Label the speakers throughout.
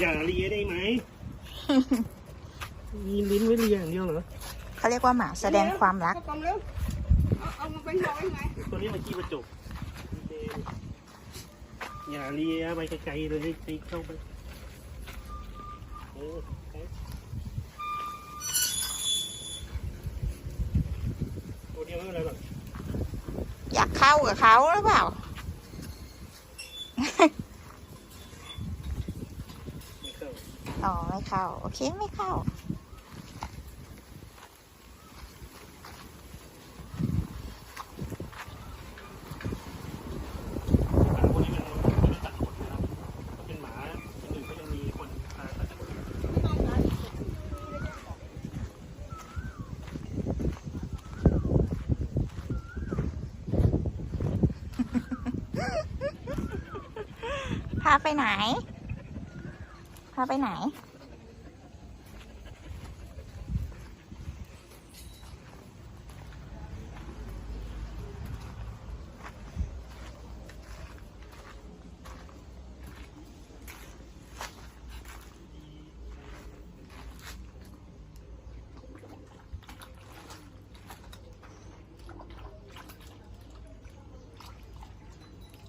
Speaker 1: อย่าเลียได้ไหมมีลิ้นไว้เลียอย่างเดียวเหรอ
Speaker 2: เขาเรียกว่าหมาแสดงความรัก
Speaker 3: เอากล่องเร็วเอาเอามาเป็นร้อยไง
Speaker 1: ตัวนี้มันขี้กระจกอย่าเลียไปไกลๆเลยไปเข้าไปเออไปตัวเดียวไม่เป็นไรหรอก
Speaker 2: อยากเข้ากับเขาหรือเปล่า
Speaker 1: ไม่เข้า
Speaker 2: อ๋อ ไม่เข้า โอเค ไม่เข้า
Speaker 1: หมาพวกนี้มันมันไม่ตัดขนนะครับถ้าเป็นหมาคนอื่นก็ยังมีคนพาตัดขน
Speaker 2: พาไปไหน พาไปไหน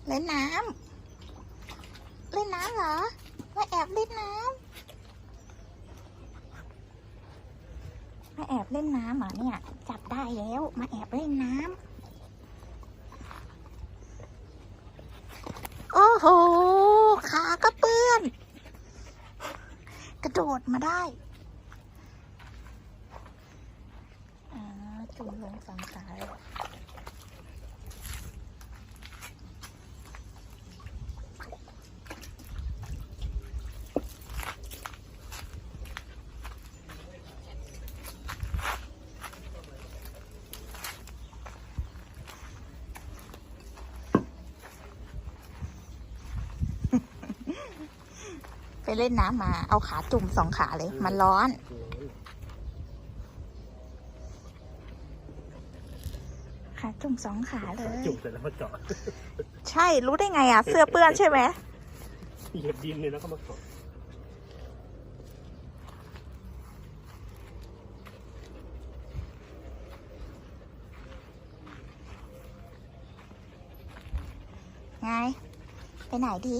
Speaker 2: เล่นน้ำ เล่นน้ำเหรอ มาแอบเล่นน้ำมาแอบเล่นน้ำเหรอเนี่ย จับได้แล้ว มาแอบเล่นน้ำโอ้โห ขาก็เปื้อน กระโดดมาได้จุ่มลงสองขาเลย เล่นน้ำมา เอาขาจุ่มสองขาเลย มันร้อน ขาจุ่มสองขาเลย
Speaker 1: จุ่มเสร็จแล้วมาเจาะ
Speaker 2: ใช่ รู้ได้ไงอะ เสื้อเปื้อนใช่ไหม
Speaker 1: เหยียบดินเลยแล้วก็มาเจาะ
Speaker 2: ไง ไปไหนดี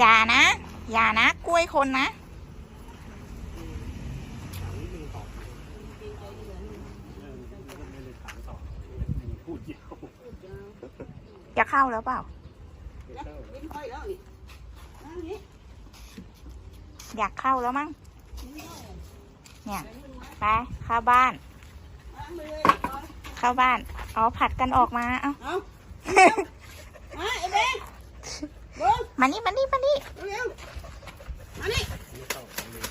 Speaker 2: อย่านะ อย่านะ กล้วยคนนะ จะเข้าแล้วเปล่า
Speaker 3: อยา
Speaker 2: กเข้าแล้วมั้ง เนี่ย ไป เข้าบ้าน
Speaker 3: เข้า
Speaker 2: บ้าน อ๋อ ผัดกันออกมา เอ้า
Speaker 3: เอามาไอ้เบ้
Speaker 2: มานี่มานี่มานี่
Speaker 3: เร็วๆมานี่
Speaker 1: ไม่เข้าเลย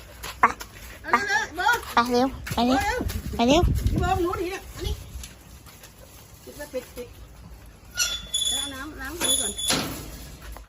Speaker 3: เอาเร็วๆเบิ้ง
Speaker 2: ไปเร็วไป
Speaker 3: เร็
Speaker 2: เร็ว
Speaker 3: ว
Speaker 2: ไปเร็ว